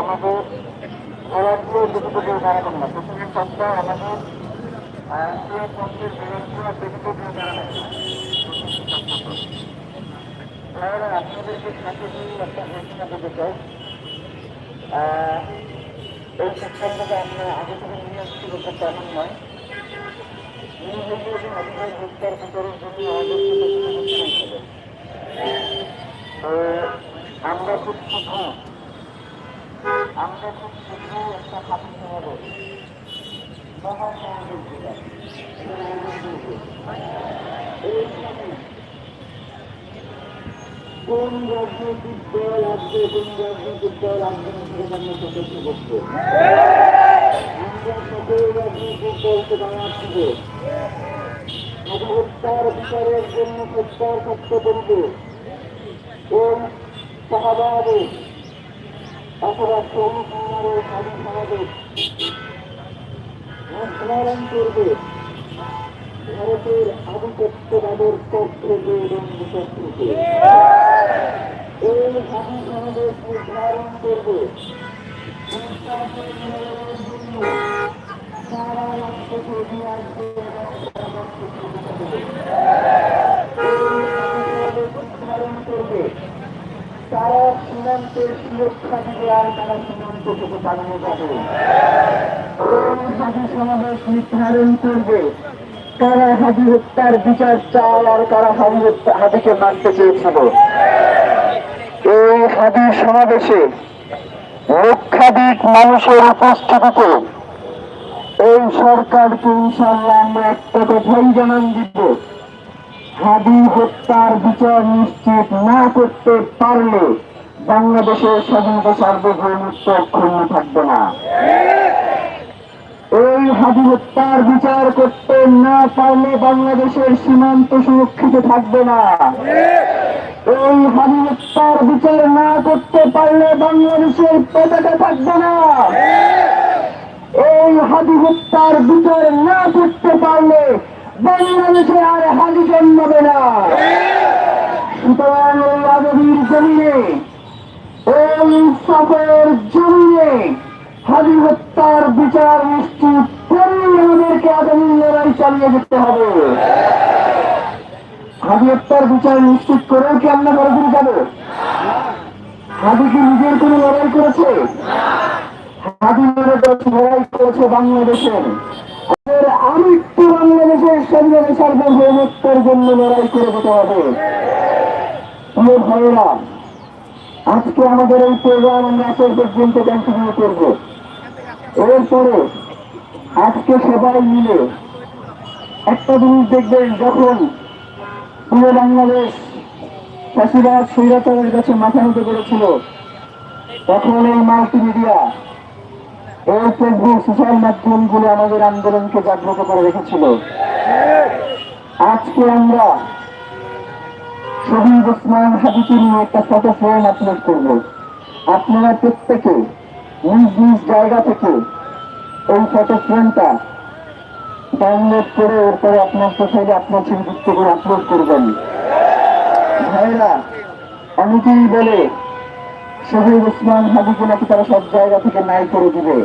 আমাদের সাইডটা আমাদের আহ, এই দুটো দাঁড়াবেন আপনাদেরকে সাথে নিয়ে একটা ঘোষণা দিতে চাই এই সিদ্ধান্তটা আমরা আগে থেকে নিয়ে আসছি বলতে তেমন নয়। ভোক্তার ভিতরের জন্য তো আমরা খুব শীঘ্র আমরা খুব শীঘ্র একটা হাতি হবে মহাসমাবেশ যেটা এইখানে কোন রাজনৈতিক দল আসবে কোন রাজনৈতিক দল আসবে না সেটা আমরা জন্য প্রত্যার করতে করবে ওই শাহবাগে অথবা শ্রমিক করবে। ভারতের আধিপত্যবাদের এবং বিপক্ষকে এই হাতি সমাবেশ নির্ধারণ করবে। সারা রাষ্ট্রকে এগিয়ে আসবে তারা সীমান্তের সুরক্ষা দিবে আর তারা সীমান্ত থেকে পালিয়ে যাবে। সমাবেশ নির্ধারণ করবে। কারা হাজি হত্যার বিচার চাল আর কারা হাজি হত্যা হাজিকে মানতে চেয়েছিল। এই হাজি সমাবেশে লক্ষাধিক মানুষের উপস্থিতিতে এই সরকারকে ইনশাল্লাহ আমরা একটা কথাই জানান দিব। হত্যার বিচার নিশ্চিত না করতে পারলে বাংলাদেশের স্বাধীনতা সার্বভৌমত্ব অক্ষুণ্ণ থাকবে না। এই হাদি হত্যার বিচার করতে না পারলে বাংলাদেশের সীমান্ত সুরক্ষিত থাকবে না। এই হাদি হত্যার বিচার না করতে পারলে বাংলাদেশের পতাকা থাকবে না। এই হাদি হত্যার বিচার না করতে পারলে বাংলাদেশে আর হাদি জন্মাবে না। সুতরাং এই আজমির জমিনে, এই সফর জমিনে হাদি হত্যার বিচার নিশ্চিত করলেই আমাদেরকে আগামী লড়াই চালিয়ে যেতে হবে। হাদি হত্যার বিচার নিশ্চিত করেও কি আমরা বড় যাব? হাদি কি নিজের কোনো লড়াই করেছে? হাদি লড়াই করেছে বাংলাদেশের আরেকটু বাংলাদেশের সার্বভৌমত্বের জন্য লড়াই করে যেতে হবে। আজকে আমাদের এই প্রোগ্রাম আমরা আসল পর্যন্ত কন্টিনিউ করব। এরপরে আজকে সবাই মিলে একটা জিনিস দেখবেন, যখন পুরো বাংলাদেশ চাষিবাদ স্বৈরাচারের কাছে মাথা নত করেছিল, তখন এই মাল্টিমিডিয়া, এই ফেসবুক, সোশ্যাল মাধ্যমগুলো আমাদের আন্দোলনকে জাগ্রত করে রেখেছিল। আজকে আমরা শহীদ ওসমান হাবিকে নিয়ে একটা ফটো ফ্রেম আপলোড করব। আপনারা প্রত্যেকে নিজ নিজ জায়গা থেকে এই ফটো ফ্রেমটা ডাউনলোড করে এরপরে আপনার প্রোফাইলে আপনার ছবি যুক্ত করে আপলোড করবেন। ভাইরা, অনেকেই বলে, শহীদ ওসমান হাবিকে নাকি তারা সব জায়গা থেকে নাই করে দিবে।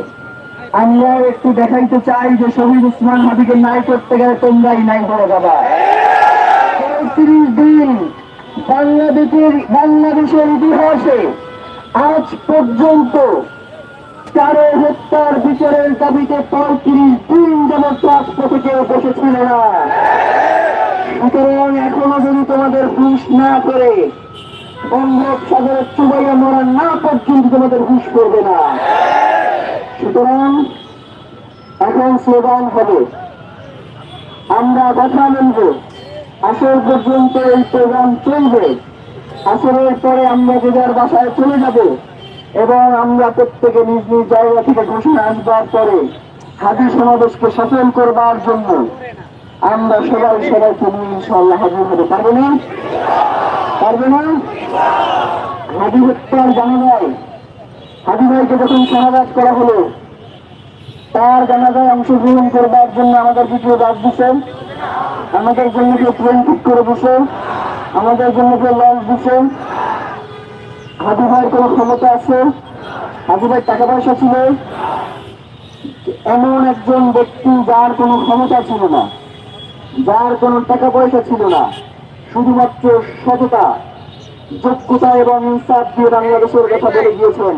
আমরা একটু দেখাইতে চাই যে শহীদ উসমান হাবিকে নাই করতে গেলে তোমরাই নাই করে যাবা। পঁয়ত্রিশ দিন বাংলাদেশের বাংলাদেশের ইতিহাসে আজ পর্যন্ত কারও হত্যার বিচারের দাবিতে পঁয়ত্রিশ দিন যেমন রাজপথে কেউ বসেছিল না। সুতরাং এখনও যদি তোমাদের হুঁশ না করে বঙ্গোপ সাগরের চুবাইয়া মরা না পর্যন্ত তোমাদের হুঁশ করবে না। সুতরাং এখন স্লোগান হবে, আমরা কথা বলব, আসর পর্যন্ত এই প্রোগ্রাম চলবে, আসরের পরে আমরা যে যার বাসায় চলে যাব এবং আমরা প্রত্যেকে নিজ নিজ জায়গা থেকে ঘোষণা আসবার পরে হাজির সমাবেশকে সফল করবার জন্য আমরা সবাই সবাইকে নিয়ে ইনশাল্লাহ হাজির হতে পারব না? পারবে না? হাজি হত্যার জানা যায় হাজি ভাইকে যখন শাহাদাত করা হলো, তার জানাজায় অংশগ্রহণ করবার জন্য আমাদেরকে কেউ ডাক দিছে। আমাদের জন্য কেউ ট্রেন ঠিক করে দিছে। আমাদের জন্য কেউ লঞ্চ দিছে। হাজি ভাইয়ের কোনো ক্ষমতা আছে? হাজি ভাই টাকা পয়সা ছিল। এমন একজন ব্যক্তি যার কোনো ক্ষমতা ছিল না। যার কোনো টাকা পয়সা ছিল না। শুধুমাত্র সততা, যোগ্যতা এবং ইনসাফ দিয়ে বাংলাদেশের কথা বলে গিয়েছেন।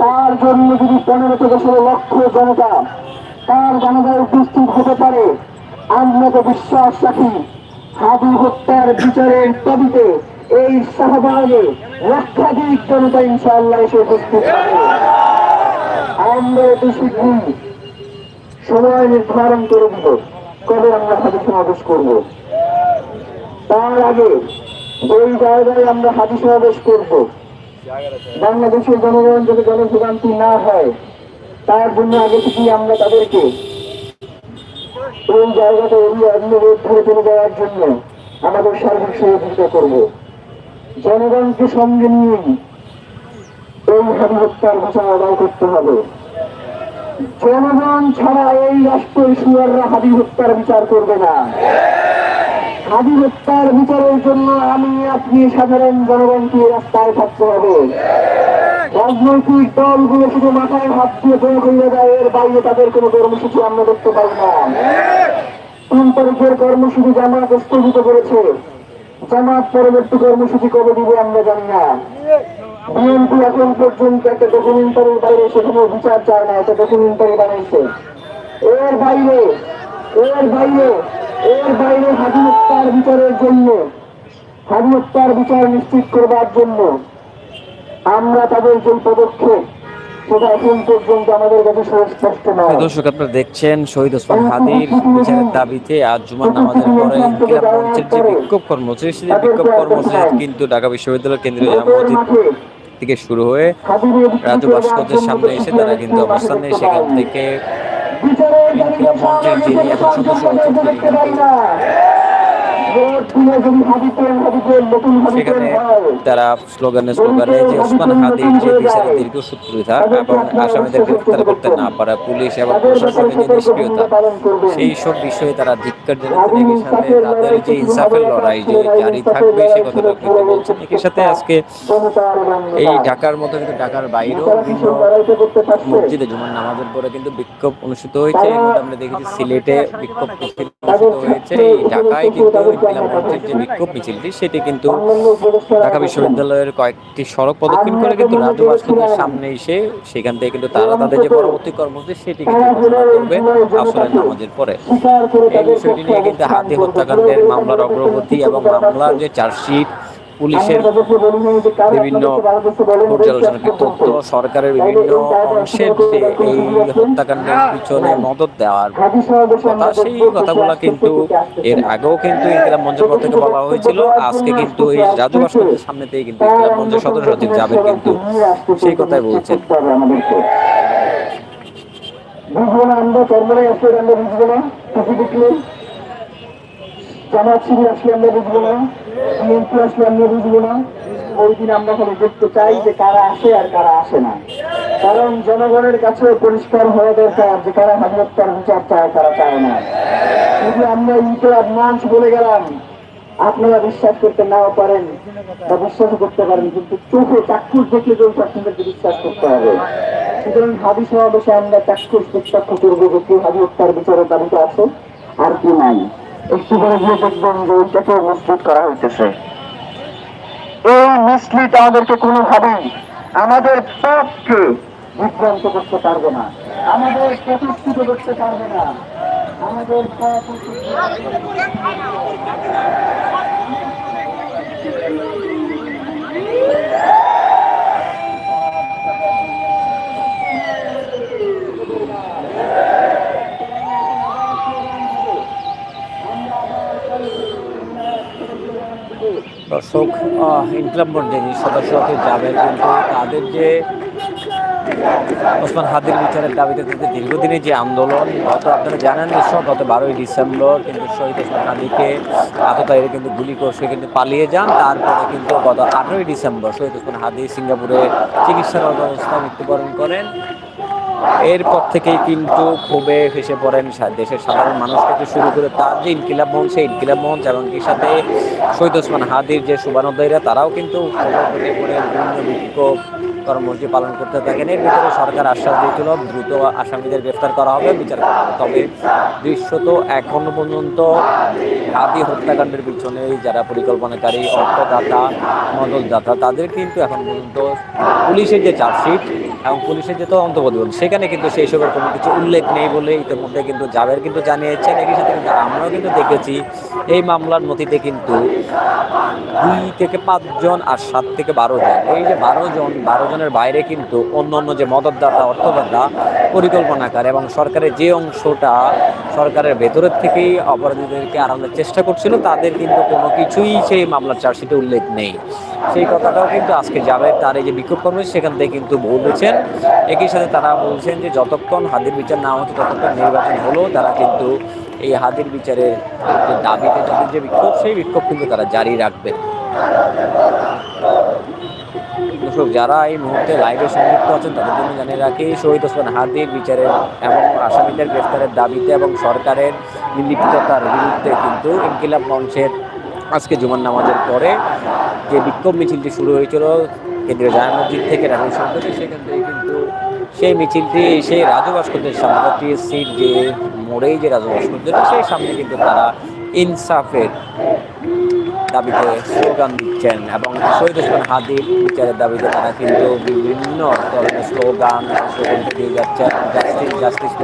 তার জন্য যদি পনেরো থেকে ষোলো লক্ষ জনতা তার জানাজায় উপস্থিত হতে পারে, আমরা তো বিশ্বাস রাখি হাবি হত্যার বিচারের দাবিতে এই শাহবাগে লক্ষাধিক জনতা ইনশাআল্লাহ এসে উপস্থিত আমরা অতি শীঘ্রই সময় নির্ধারণ করে দিব, কবে আমরা হাতে সমাবেশ করব। তার আগে ওই জায়গায় আমরা হাতি সমাবেশ করব। বাংলাদেশের জনগণ যদি জনভোগান্তি না হয়, তার জন্য আগে থেকেই আমরা তাদেরকে ওই জায়গাটা এরিয়া অন্য রোড ধরে চলে যাওয়ার জন্য আমাদের সার্বিক সহযোগিতা করব। জনগণকে সঙ্গে নিয়ে এই হাতি হত্যার ঘোষণা আদায় করতে হবে। জনগণ ছাড়া এই রাষ্ট্রের সুয়াররা হাদি হত্যার বিচার করবে না। হাদি হত্যার বিচারের জন্য আমি আপনি সাধারণ জনগণকে রাস্তায় থাকতে হবে। রাজনৈতিক দলগুলো শুধু মাথায় হাত দিয়ে বই হয়ে যায়, এর বাইরে তাদের কোনো কর্মসূচি আমরা দেখতে পাই না। তিন তারিখের কর্মসূচি জামাত স্থগিত করেছে। জামাত পরবর্তী কর্মসূচি কবে দিবে আমরা জানি না। বিএনপি এখন পর্যন্ত একটা ডকুমেন্টারির বাইরে সেখানে বিচার চায় না, একটা ডকুমেন্টারি বানাইছে। এর বাইরে এর বাইরে এর বাইরে হত্যার বিচারের জন্য হত্যার বিচার নিশ্চিত করবার জন্য আমরা তাদের যে পদক্ষেপ দর্শক আপনারা দেখছেন শহীদ ওসমান হাদির বিচারের দাবিতে আজ জুমার নামাজের পরে ইনকিলাব মঞ্চের যে বিক্ষোভ কর্মসূচি সেই বিক্ষোভ কর্মসূচি কিন্তু ঢাকা বিশ্ববিদ্যালয় কেন্দ্রীয় জামা মসজিদ থেকে শুরু হয়ে রাজু ভাস্কর্যের সামনে এসে তারা কিন্তু অবস্থান নেয়। সেখান থেকে ইনকিলাব মঞ্চের যিনি এখন সদস্য সেখানে তারা স্লোগানে স্লোগানে যে ওসমান হাদির যে বিচারের দীর্ঘসূত্রিতা এবং আসামিদের গ্রেফতার করতে না পারা পুলিশ এবং প্রশাসনের যে নিষ্ক্রিয়তা সেই সব বিষয়ে তারা ধিক্কার জানাচ্ছেন। একই সাথে তাদের যে ইনসাফের লড়াই যে জারি থাকবে সে কথাটা কিন্তু বলছেন। একই সাথে আজকে এই ঢাকার মতো কিন্তু ঢাকার বাইরেও মসজিদে জুমার নামাজের পরে কিন্তু বিক্ষোভ অনুষ্ঠিত হয়েছে। আমরা দেখেছি সিলেটে বিক্ষোভ অনুষ্ঠিত হয়েছে। এই ঢাকায় কিন্তু মঞ্চের যে বিক্ষোভ মিছিলটি সেটি কিন্তু ঢাকা বিশ্ববিদ্যালয়ের কয়েকটি সড়ক প্রদক্ষিণ করে কিন্তু রাজু ভাস্কর্যের সামনে এসে সেখান থেকে কিন্তু তারা তাদের যে পরবর্তী কর্মসূচি সেটি কিন্তু ঘোষণা করবে আসরের নামাজের পরে। এই বিষয়টি নিয়ে কিন্তু হাতি হত্যাকাণ্ডের মামলার অগ্রগতি এবং মামলার যে চার্জশিট পুলিশের বিভিন্ন পর্যালোচনাকে তথ্য সরকারের বিভিন্ন অংশের যে এই হত্যাকাণ্ডের পিছনে মদত দেওয়ার কথা সেই কথাগুলো কিন্তু এর আগেও কিন্তু ইনকিলাব মঞ্চের পর থেকে বলা হয়েছিল। আজকে কিন্তু এই রাজু ভাস্কর্যের সামনেতেই কিন্তু ইনকিলাব মঞ্চের সদস্য সচিব জাবের কিন্তু সেই কথাই বলছেন। বুঝব না আমরা কর্মরাই আসলে আমরা বুঝব না। কিছু দেখলে জামাত শিবির আসলে আমরা বুঝব না। বিএনপি আসলে আমরা বুঝব না। ওই দিন আমরা হলে দেখতে চাই যে কারা আসে আর কারা আসে না। কারণ জনগণের কাছে পরিষ্কার হওয়া দরকার যে কারা হাজার বিচার চায় চায় না। শুধু আমরা বলে গেলাম, আপনারা বিশ্বাস করতে নাও পারেন বা বিশ্বাস করতে পারেন, কিন্তু চোখে চাক্ষুষ দেখলে কিন্তু আপনাদেরকে বিশ্বাস করতে হবে। সুতরাং হাবি সমাবেশে আমরা চাক্ষুষ, প্রত্যক্ষ করব যে কেউ হাবি হত্যার বিচারের দাবিতে আছে আর কি নাই। একটু করে গিয়ে দেখবেন করা হইতেছে। এই মিসলিড আমাদেরকে কোনোভাবেই আমাদের পথকে বিভ্রান্ত করতে পারবে না। আমাদের প্রতিষ্ঠিত করতে পারবে না। আমাদের দর্শক ইনকিলাব মঞ্চের সদস্য যাবেন, কিন্তু তাদের যে ওসমান হাদির বিচারের দাবিতে কিন্তু দীর্ঘদিনের যে আন্দোলন, গত আপনারা জানেন নিশ্চয় গত বারোই ডিসেম্বর কিন্তু শহীদ ওসমান হাদিকে আততায়ীরা কিন্তু গুলি করছে কিন্তু পালিয়ে যান। তারপরে কিন্তু গত আঠেরোই ডিসেম্বর শহীদ ওসমান হাদি সিঙ্গাপুরে চিকিৎসার অবস্থায় মৃত্যুবরণ করেন। এরপর থেকেই কিন্তু ক্ষোভে ফেসে পড়েন দেশের সাধারণ মানুষ থেকে শুরু করে তার যে ইনকিলাব মঞ্চ, সেই ইনকিলাব মঞ্চ এবং কি সাথে শহীদ ওসমান হাদির যে শুভানুদ্দায়ীরা তারাও কিন্তু বিভিন্ন বিক্ষোভ কর্মসূচি পালন করতে থাকেন। এর ভিতরে সরকার আশ্বাস দিয়েছিল, দ্রুত আসামিদের গ্রেফতার করা হবে, বিচার করা হবে। তবে দৃশ্যত এখনও পর্যন্ত হাদি হত্যাকাণ্ডের পিছনে যারা পরিকল্পনাকারী, অর্থদাতা মদতদাতা তাদের কিন্তু এখন পর্যন্ত পুলিশের যে চার্জশিট এবং পুলিশের যে তদন্ত প্রতিবেদন, সেখানে কিন্তু সেই সবের কোনো কিছু উল্লেখ নেই বলে ইতিমধ্যে কিন্তু জাবের কিন্তু জানিয়েছেন। একই সাথে কিন্তু আমরাও কিন্তু দেখেছি, এই মামলার নথিতে কিন্তু দুই থেকে পাঁচজন আর সাত থেকে বারো জন। এই যে বারো জন, বারো জনের বাইরে কিন্তু অন্য অন্য যে মদতদাতা, অর্থদাতা পরিকল্পনাকার এবং সরকারের যে অংশটা সরকারের ভেতরের থেকেই অপরাধীদেরকে আড়ানোর চেষ্টা করছিল, তাদের কিন্তু কোনো কিছুই সেই মামলার চার্জশিটে উল্লেখ নেই। সেই কথাটাও কিন্তু আজকে যাবে তার এই যে বিক্ষোভ কর্মসূচি, সেখান থেকে কিন্তু বলেছেন একই সাথে তারা বলছেন যে যতক্ষণ হাদির বিচার না হচ্ছে, ততক্ষণ নির্বাচন হলেও তারা কিন্তু এই হাদির বিচারের যে দাবিতে তাদের যে বিক্ষোভ, সেই বিক্ষোভ কিন্তু তারা জারি রাখবে। দর্শক, যারা এই মুহূর্তে লাইভে সংযুক্ত আছেন, তাদের জন্য জানিয়ে রাখি, শহীদ ওসমান হাদির বিচারের এবং আসামিদের গ্রেফতারের দাবিতে এবং সরকারের নির্লিপ্ততার বিরুদ্ধে কিন্তু ইনকিলাব মঞ্চের আজকে জুমার নামাজের পরে যে বিক্ষোভ মিছিলটি শুরু হয়েছিল কেন্দ্রীয় জামা মসজিদ থেকে সরকারি সেখান থেকে কিন্তু সেই মিছিলটি, সেই রাজু ভাস্কর্যের সামনে টিএসসির যে মোড়েই যে রাজু ভাস্কর্য সেই সামনে কিন্তু তারা ইনসাফের দাবিতে স্লোগান দিচ্ছেন। এবং শহীদ ওসমান হাদির বিচারের দাবিতে তারা কিন্তু বিভিন্ন ধরনের স্লোগান স্লোগান দিয়ে যাচ্ছেন জাস্টিস জাস্টিস